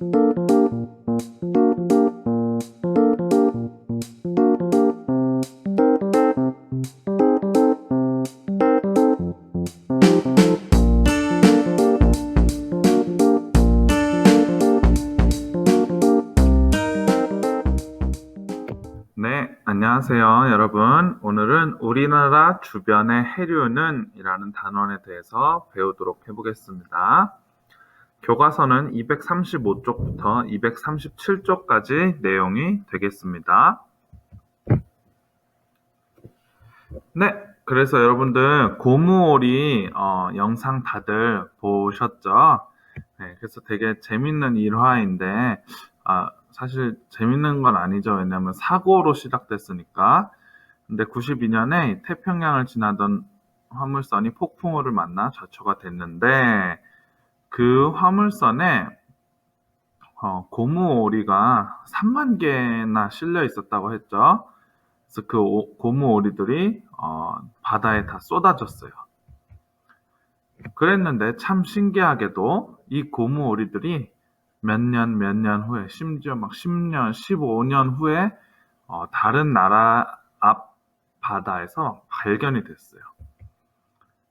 네, 안녕하세요, 여러분. 오늘은 우리나라 주변의 해류는 이라는 단원에 대해서 배우도록 해보겠습니다. 교과서는 235쪽부터 237쪽까지 내용이 되겠습니다. 네, 그래서 여러분들 고무오리 어, 영상 다들 보셨죠? 네, 그래서 되게 재밌는 일화인데 아, 사실 재밌는 건 아니죠. 왜냐면 사고로 시작됐으니까. 근데 92년에 태평양을 지나던 화물선이 폭풍우를 만나 좌초가 됐는데 그 화물선에 어, 고무오리가 3만 개나 실려 있었다고 했죠. 그래서 그 오- 고무오리들이 어, 바다에 다 쏟아졌어요. 그랬는데 참 신기하게도 이 고무오리들이 몇 년, 몇 년 후에, 심지어 막 10년, 15년 후에 어, 다른 나라 앞 바다에서 발견이 됐어요.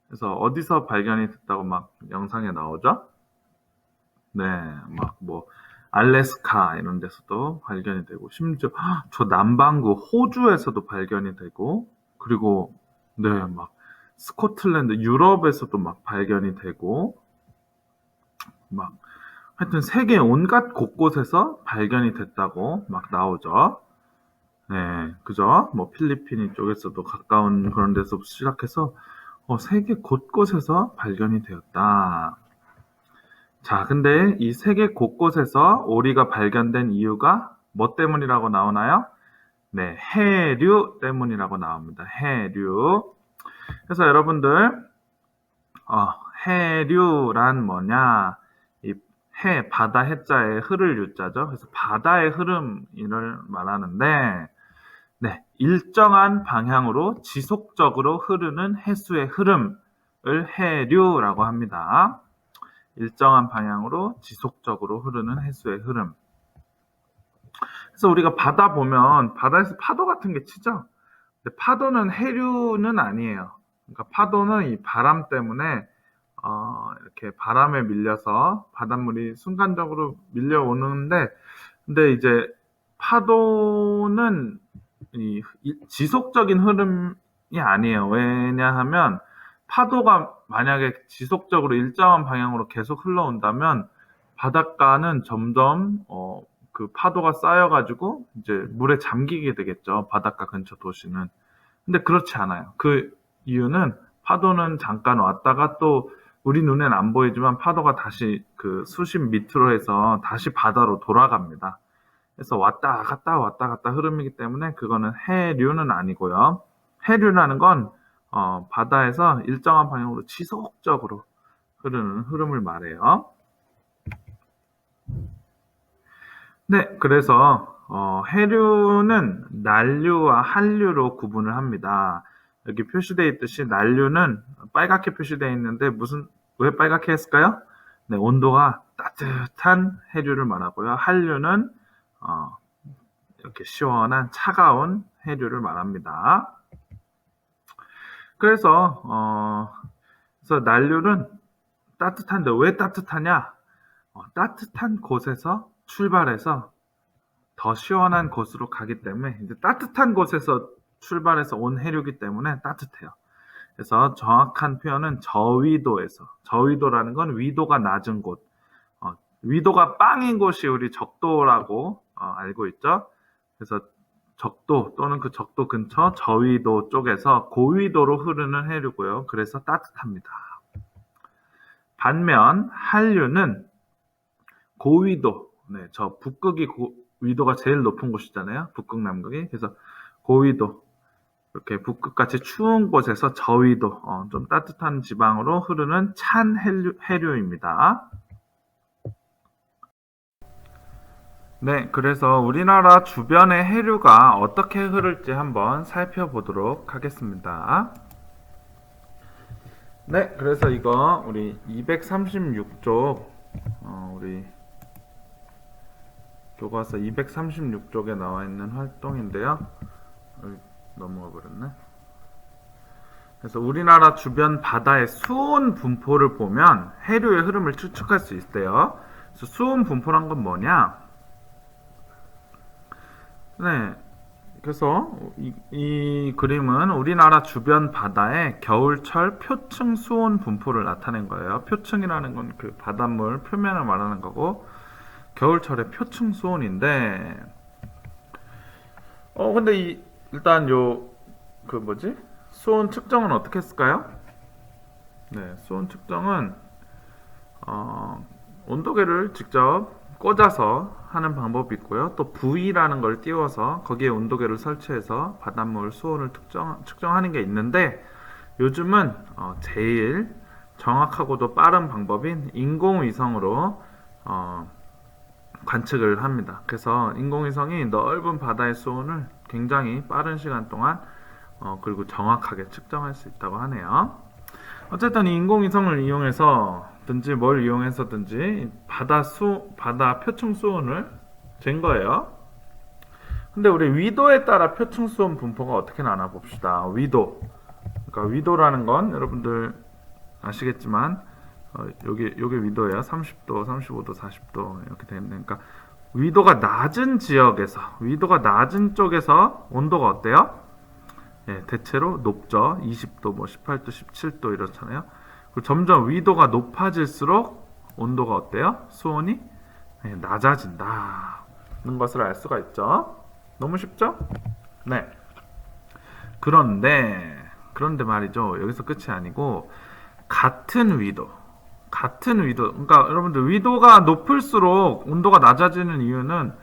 그래서 어디서 발견이 됐다고 막 영상에 나오죠? 네, 막 뭐 알래스카 이런 데서도 발견이 되고 심지어 헉, 저 남반구 호주에서도 발견이 되고 그리고 네, 막 스코틀랜드 유럽에서도 막 발견이 되고 막 하여튼 세계 온갖 곳곳에서 발견이 됐다고 막 나오죠. 네, 그죠? 뭐 필리핀 쪽에서도 가까운 그런 데서 시작해서 어, 세계 곳곳에서 발견이 되었다. 자, 근데 이 세계 곳곳에서 오리가 발견된 이유가 뭐 때문이라고 나오나요? 네, 해류 때문이라고 나옵니다. 해류. 그래서 여러분들, 어, 해류란 뭐냐? 이 해, 바다 해자에 흐를 유자죠. 그래서 바다의 흐름을 말하는데, 네, 일정한 방향으로 지속적으로 흐르는 해수의 흐름을 해류라고 합니다. 일정한 방향으로 지속적으로 흐르는 해수의 흐름. 그래서 우리가 바다 보면 바다에서 파도 같은 게 치죠. 파도는 해류는 아니에요. 그러니까 파도는 이 바람 때문에 어, 이렇게 바람에 밀려서 바닷물이 순간적으로 밀려오는데, 근데 이제 파도는 이, 이 지속적인 흐름이 아니에요. 왜냐하면 파도가 만약에 지속적으로 일정한 방향으로 계속 흘러온다면 바닷가는 점점 어, 그 파도가 쌓여가지고 이제 물에 잠기게 되겠죠. 바닷가 근처 도시는. 근데 그렇지 않아요. 그 이유는 파도는 잠깐 왔다가 또 우리 눈엔 안 보이지만 파도가 다시 그 수십 미터로 해서 다시 바다로 돌아갑니다. 그래서 왔다 갔다 왔다 갔다 흐름이기 때문에 그거는 해류는 아니고요. 해류라는 건 어, 바다에서 일정한 방향으로 지속적으로 흐르는 흐름을 말해요. 네, 그래서 어, 해류는 난류와 한류로 구분을 합니다. 여기 표시되어 있듯이 난류는 빨갛게 표시되어 있는데 무슨 왜 빨갛게 했을까요? 네, 온도가 따뜻한 해류를 말하고요. 한류는 어, 이렇게 시원한 차가운 해류를 말합니다. 그래서 어, 그래서 난류는 따뜻한데 왜 따뜻하냐? 어, 따뜻한 곳에서 출발해서 더 시원한 곳으로 가기 때문에 이제 따뜻한 곳에서 출발해서 온 해류기 때문에 따뜻해요. 그래서 정확한 표현은 저위도에서 저위도라는 건 위도가 낮은 곳, 어, 위도가 빵인 곳이 우리 적도라고 어, 알고 있죠. 그래서 적도 또는 그 적도 근처 저위도 쪽에서 고위도로 흐르는 해류고요. 그래서 따뜻합니다. 반면 한류는 고위도, 네, 저 북극이 고- 위도가 제일 높은 곳이잖아요. 북극 남극이. 그래서 고위도, 이렇게 북극같이 추운 곳에서 저위도, 어, 좀 따뜻한 지방으로 흐르는 찬 해류, 해류입니다. 네, 그래서 우리나라 주변의 해류가 어떻게 흐를지 한번 살펴보도록 하겠습니다. 네, 그래서 이거 우리 236쪽 어, 우리 교과서 236쪽에 나와 있는 활동인데요. 넘어가 버렸네. 그래서 우리나라 주변 바다의 수온 분포를 보면 해류의 흐름을 추측할 수 있대요. 그래서 수온 분포란 건 뭐냐? 네. 그래서 이, 이 그림은 우리나라 주변 바다의 겨울철 표층 수온 분포를 나타낸 거예요. 표층이라는 건 그 바닷물 표면을 말하는 거고 겨울철의 표층 수온인데 어 근데 이 일단 요 그 뭐지? 수온 측정은 어떻게 했을까요? 네, 수온 측정은 어, 온도계를 직접 꽂아서 하는 방법이 있고요. 또 V라는 걸 띄워서 거기에 온도계를 설치해서 바닷물 수온을 특정, 측정하는 게 있는데 요즘은 어, 제일 정확하고도 빠른 방법인 인공위성으로 어, 관측을 합니다. 그래서 인공위성이 넓은 바다의 수온을 굉장히 빠른 시간 동안 어, 그리고 정확하게 측정할 수 있다고 하네요. 어쨌든 이 인공위성을 이용해서 든지 뭘 이용해서든지 바다 수 바다 표층 수온을 잰 거예요. 근데 우리 위도에 따라 표층 수온 분포가 어떻게 나나 봅시다. 위도. 그러니까 위도라는 건 여러분들 아시겠지만 어, 여기 여기 위도예요. 30도, 35도, 40도 이렇게 되는 그러니까 위도가 낮은 지역에서 위도가 낮은 쪽에서 온도가 어때요? 예, 대체로 높죠. 20도, 뭐 18도, 17도 이렇잖아요. 점점 위도가 높아질수록 온도가 어때요? 수온이 예, 낮아진다는 것을 알 수가 있죠. 너무 쉽죠? 네. 그런데 그런데 말이죠. 여기서 끝이 아니고 같은 위도, 같은 위도. 그러니까 여러분들 위도가 높을수록 온도가 낮아지는 이유는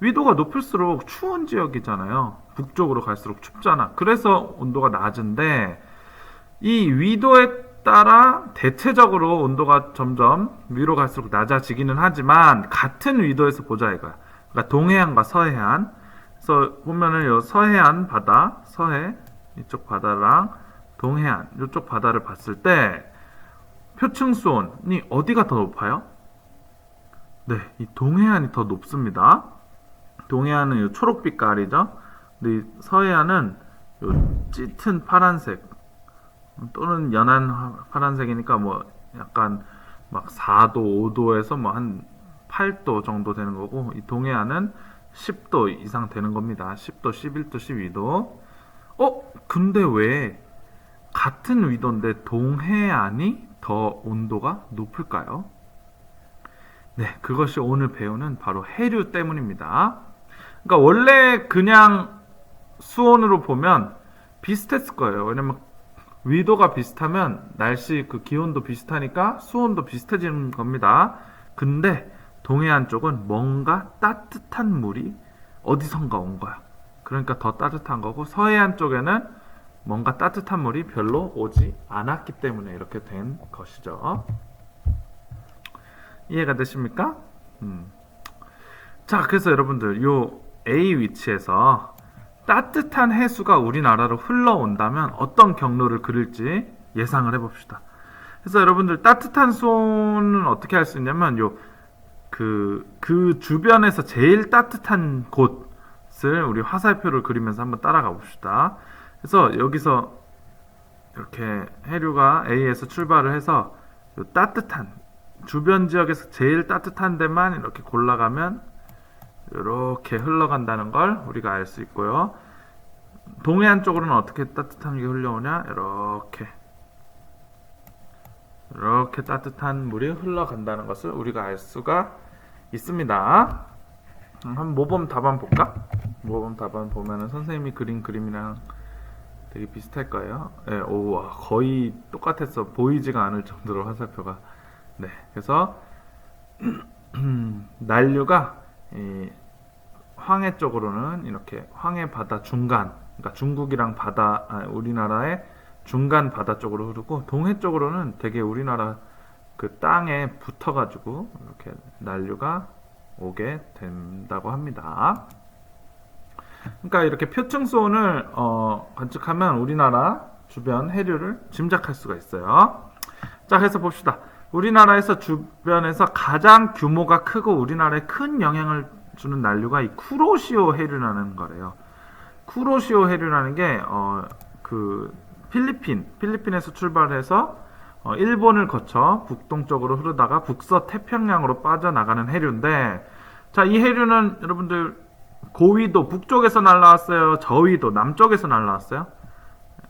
위도가 높을수록 추운 지역이잖아요. 북쪽으로 갈수록 춥잖아. 그래서 온도가 낮은데 이 위도에 따라 대체적으로 온도가 점점 위로 갈수록 낮아지기는 하지만 같은 위도에서 보자 이거야. 그러니까 동해안과 서해안. 그래서 보면은 요 서해안 바다, 서해 이쪽 바다랑 동해안 이쪽 바다를 봤을 때 표층 수온이 어디가 더 높아요? 네, 이 동해안이 더 높습니다. 동해안은 요 초록빛 깔이죠. 근데 이 서해안은 요 짙은 파란색 또는 연한 파란색이니까 뭐 약간 막 4도, 5도에서 뭐 한 8도 정도 되는 거고 이 동해안은 10도 이상 되는 겁니다. 10도, 11도, 12도. 어? 근데 왜 같은 위도인데 동해안이 더 온도가 높을까요? 네, 그것이 오늘 배우는 바로 해류 때문입니다. 그러니까 원래 그냥 수온으로 보면 비슷했을 거예요. 왜냐면 위도가 비슷하면 날씨 그 기온도 비슷하니까 수온도 비슷해지는 겁니다. 근데 동해안 쪽은 뭔가 따뜻한 물이 어디선가 온 거야. 그러니까 더 따뜻한 거고 서해안 쪽에는 뭔가 따뜻한 물이 별로 오지 않았기 때문에 이렇게 된 것이죠. 이해가 되십니까? 음. 자, 그래서 여러분들 요 A 위치에서 따뜻한 해수가 우리나라로 흘러온다면 어떤 경로를 그릴지 예상을 해봅시다. 그래서 여러분들 따뜻한 수온은 어떻게 할 수 있냐면 요 그, 그 주변에서 제일 따뜻한 곳을 우리 화살표를 그리면서 한번 따라가 봅시다. 그래서 여기서 이렇게 해류가 A에서 출발을 해서 요 따뜻한 주변 지역에서 제일 따뜻한 데만 이렇게 골라가면 이렇게 흘러간다는 걸 우리가 알 수 있고요. 동해안 쪽으로는 어떻게 따뜻한 게 흘러오냐? 이렇게 이렇게 따뜻한 물이 흘러간다는 것을 우리가 알 수가 있습니다. 음, 한 모범 답안 볼까? 모범 답안 보면은 선생님이 그린 그림이랑 되게 비슷할 거예요. 예, 오, 와, 거의 똑같았어. 보이지가 않을 정도로 화살표가. 네, 그래서 난류가 이 황해 쪽으로는 이렇게 황해 바다 중간, 그러니까 중국이랑 바다, 아, 우리나라의 중간 바다 쪽으로 흐르고 동해 쪽으로는 되게 우리나라 그 땅에 붙어가지고 이렇게 난류가 오게 된다고 합니다. 그러니까 이렇게 표층 수온을 어, 관측하면 우리나라 주변 해류를 짐작할 수가 있어요. 자, 그래서 봅시다. 우리나라에서 주변에서 가장 규모가 크고 우리나라에 큰 영향을 주는 난류가 이 쿠로시오 해류라는 거래요. 쿠로시오 해류라는 게 어 그 필리핀 필리핀에서 출발해서 어 일본을 거쳐 북동쪽으로 흐르다가 북서 태평양으로 빠져나가는 해류인데 자 이 해류는 여러분들 고위도 북쪽에서 날라왔어요. 저위도 남쪽에서 날라왔어요.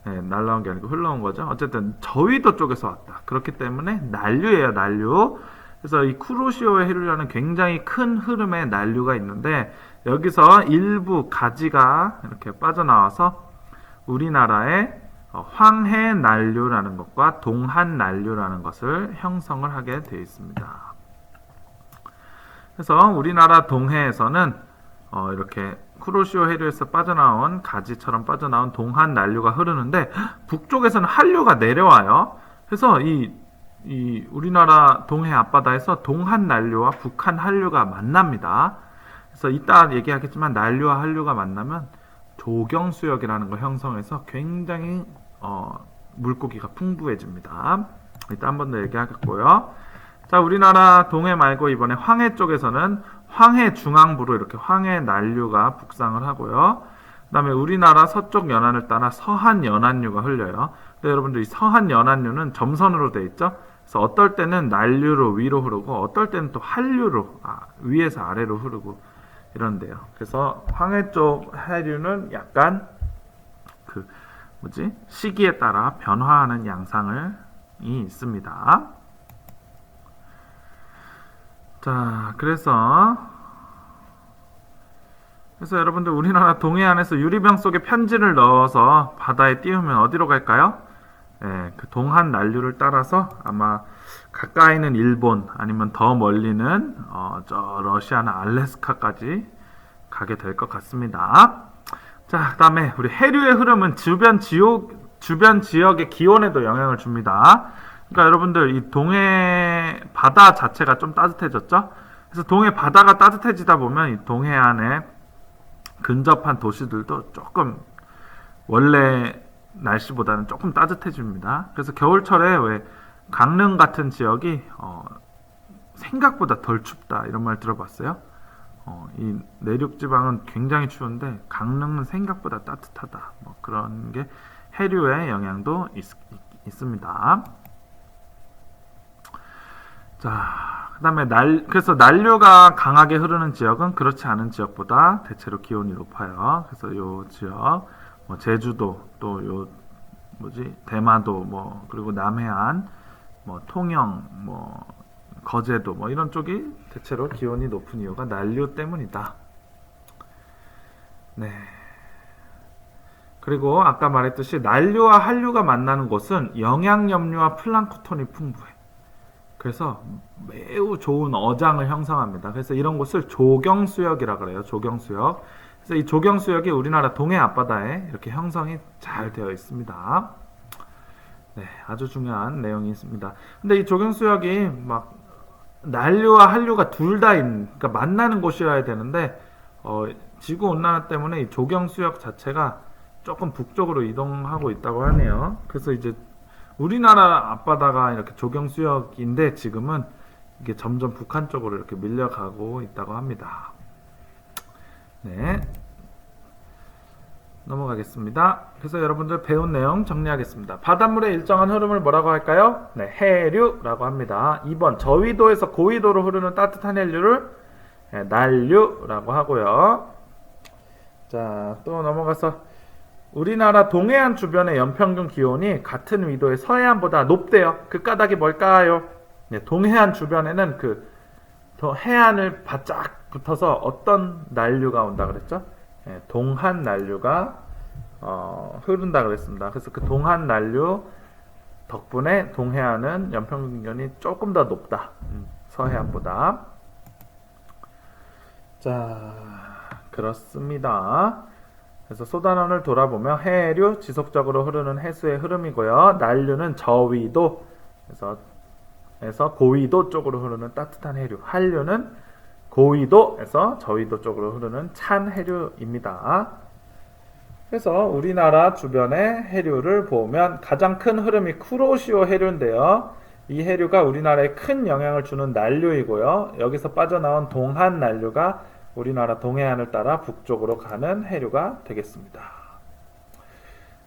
네, 날라온 게 아니고 흘러온 거죠. 어쨌든 저위도 쪽에서 왔다. 그렇기 때문에 난류예요, 난류. 그래서 이 쿠로시오 해류라는 굉장히 큰 흐름의 난류가 있는데 여기서 일부 가지가 이렇게 빠져나와서 우리나라의 어, 황해 난류라는 것과 동한 난류라는 것을 형성을 하게 되어 있습니다. 그래서 우리나라 동해에서는 어, 이렇게 쿠로시오 해류에서 빠져나온 가지처럼 빠져나온 동한 난류가 흐르는데 북쪽에서는 한류가 내려와요. 그래서 이, 이 우리나라 동해 앞바다에서 동한 난류와 북한 한류가 만납니다. 그래서 이따 얘기하겠지만 난류와 한류가 만나면 조경 수역이라는 걸 형성해서 굉장히 어, 물고기가 풍부해집니다. 이따 한 번 더 얘기하겠고요. 자, 우리나라 동해 말고 이번에 황해 쪽에서는 황해 중앙부로 이렇게 황해 난류가 북상을 하고요. 그 다음에 우리나라 서쪽 연안을 따라 서한 연안류가 흘려요. 근데 여러분들 이 서한 연안류는 점선으로 돼 있죠. 그래서 어떨 때는 난류로 위로 흐르고 어떨 때는 또 한류로 아, 위에서 아래로 흐르고 이런데요. 그래서 황해 쪽 해류는 약간 그 뭐지 시기에 따라 변화하는 양상을 이 있습니다. 자, 그래서 그래서 여러분들 우리나라 동해안에서 유리병 속에 편지를 넣어서 바다에 띄우면 어디로 갈까요? 예, 그 동한 난류를 따라서 아마 가까이는 일본 아니면 더 멀리는 어, 저 러시아나 알래스카까지 가게 될 것 같습니다. 자, 그다음에 우리 해류의 흐름은 주변 지역 주변 지역의 기온에도 영향을 줍니다. 그러니까 여러분들 이 동해 바다 자체가 좀 따뜻해졌죠? 그래서 동해 바다가 따뜻해지다 보면 이 동해안에 근접한 도시들도 조금 원래 날씨보다는 조금 따뜻해집니다. 그래서 겨울철에 왜 강릉 같은 지역이 어, 생각보다 덜 춥다 이런 말 들어봤어요? 어, 이 내륙 지방은 굉장히 추운데 강릉은 생각보다 따뜻하다. 뭐 그런 게 해류의 영향도 있, 있습니다. 자, 그 다음에 날 그래서 난류가 강하게 흐르는 지역은 그렇지 않은 지역보다 대체로 기온이 높아요. 그래서 요 지역 뭐 제주도 또 요 뭐지 대마도 뭐 그리고 남해안 뭐 통영 뭐 거제도 뭐 이런 쪽이 대체로 기온이 높은 이유가 난류 때문이다. 네. 그리고 아까 말했듯이 난류와 한류가 만나는 곳은 영양염류와 플랑크톤이 풍부해. 그래서 매우 좋은 어장을 형성합니다. 그래서 이런 곳을 조경수역이라 그래요. 조경수역. 그래서 이 조경수역이 우리나라 동해 앞바다에 이렇게 형성이 잘 되어 있습니다. 네, 아주 중요한 내용이 있습니다. 근데 이 조경수역이 막 난류와 한류가 둘 다 그러니까 만나는 곳이어야 되는데 어, 지구 온난화 때문에 이 조경수역 자체가 조금 북쪽으로 이동하고 있다고 하네요. 그래서 이제 우리나라 앞바다가 이렇게 조경 수역인데 지금은 이게 점점 북한 쪽으로 이렇게 밀려가고 있다고 합니다. 네. 넘어가겠습니다. 그래서 여러분들 배운 내용 정리하겠습니다. 바닷물의 일정한 흐름을 뭐라고 할까요? 네, 해류라고 합니다. 2번 저위도에서 고위도로 흐르는 따뜻한 해류를 네, 난류라고 하고요. 자, 또 넘어가서 우리나라 동해안 주변의 연평균 기온이 같은 위도의 서해안보다 높대요. 그 까닭이 뭘까요? 네, 동해안 주변에는 그더 해안을 바짝 붙어서 어떤 난류가 온다 그랬죠? 네, 동한 난류가 어, 흐른다 그랬습니다. 그래서 그 동한 난류 덕분에 동해안은 연평균 기온이 조금 더 높다. 음, 서해안보다. 자, 그렇습니다. 그래서 소단원을 돌아보며 해류 지속적으로 흐르는 해수의 흐름이고요. 난류는 저위도 그래서 에서 고위도 쪽으로 흐르는 따뜻한 해류. 한류는 고위도에서 저위도 쪽으로 흐르는 찬 해류입니다. 그래서 우리나라 주변의 해류를 보면 가장 큰 흐름이 쿠로시오 해류인데요. 이 해류가 우리나라에 큰 영향을 주는 난류이고요. 여기서 빠져나온 동한 난류가 우리나라 동해안을 따라 북쪽으로 가는 해류가 되겠습니다.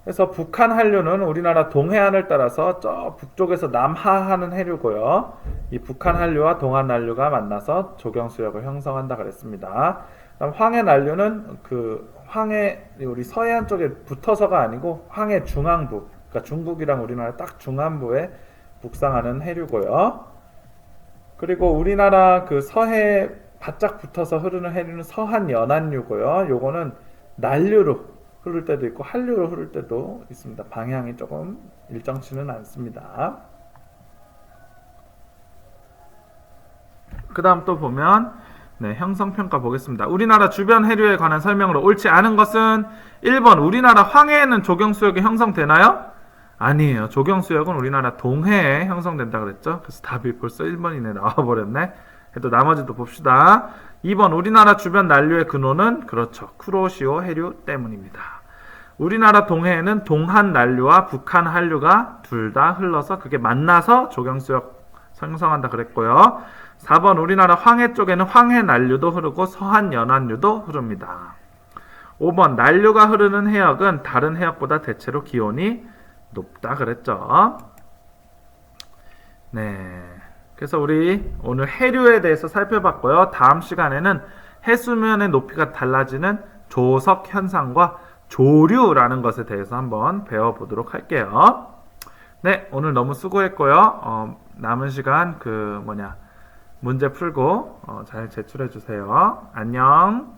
그래서 북한 한류는 우리나라 동해안을 따라서 저 북쪽에서 남하하는 해류고요. 이 북한 한류와 동안 한류가 만나서 조경수역을 형성한다 그랬습니다. 그다음 황해 난류는 그 황해 우리 서해안 쪽에 붙어서가 아니고 황해 중앙부, 그러니까 중국이랑 우리나라 딱 중안부에 북상하는 해류고요. 그리고 우리나라 그 서해 바짝 붙어서 흐르는 해류는 서한 연안류고요. 요거는 난류로 흐를 때도 있고 한류로 흐를 때도 있습니다. 방향이 조금 일정치는 않습니다. 그 다음 또 보면 네, 형성평가 보겠습니다. 우리나라 주변 해류에 관한 설명으로 옳지 않은 것은 1번 우리나라 황해에는 조경수역이 형성되나요? 아니에요. 조경수역은 우리나라 동해에 형성된다 그랬죠. 그래서 답이 벌써 1번이네 나와버렸네. 그래도 나머지도 봅시다. 2번 우리나라 주변 난류의 근원은 그렇죠. 쿠로시오 해류 때문입니다. 우리나라 동해에는 동한 난류와 북한 한류가 둘 다 흘러서 그게 만나서 조경수역 형성한다 그랬고요. 4번 우리나라 황해 쪽에는 황해 난류도 흐르고 서한 연안류도 흐릅니다. 5번 난류가 흐르는 해역은 다른 해역보다 대체로 기온이 높다 그랬죠. 네. 그래서 우리 오늘 해류에 대해서 살펴봤고요. 다음 시간에는 해수면의 높이가 달라지는 조석 현상과 조류라는 것에 대해서 한번 배워보도록 할게요. 네, 오늘 너무 수고했고요. 어, 남은 시간 그 뭐냐 문제 풀고 어, 잘 제출해 주세요. 안녕.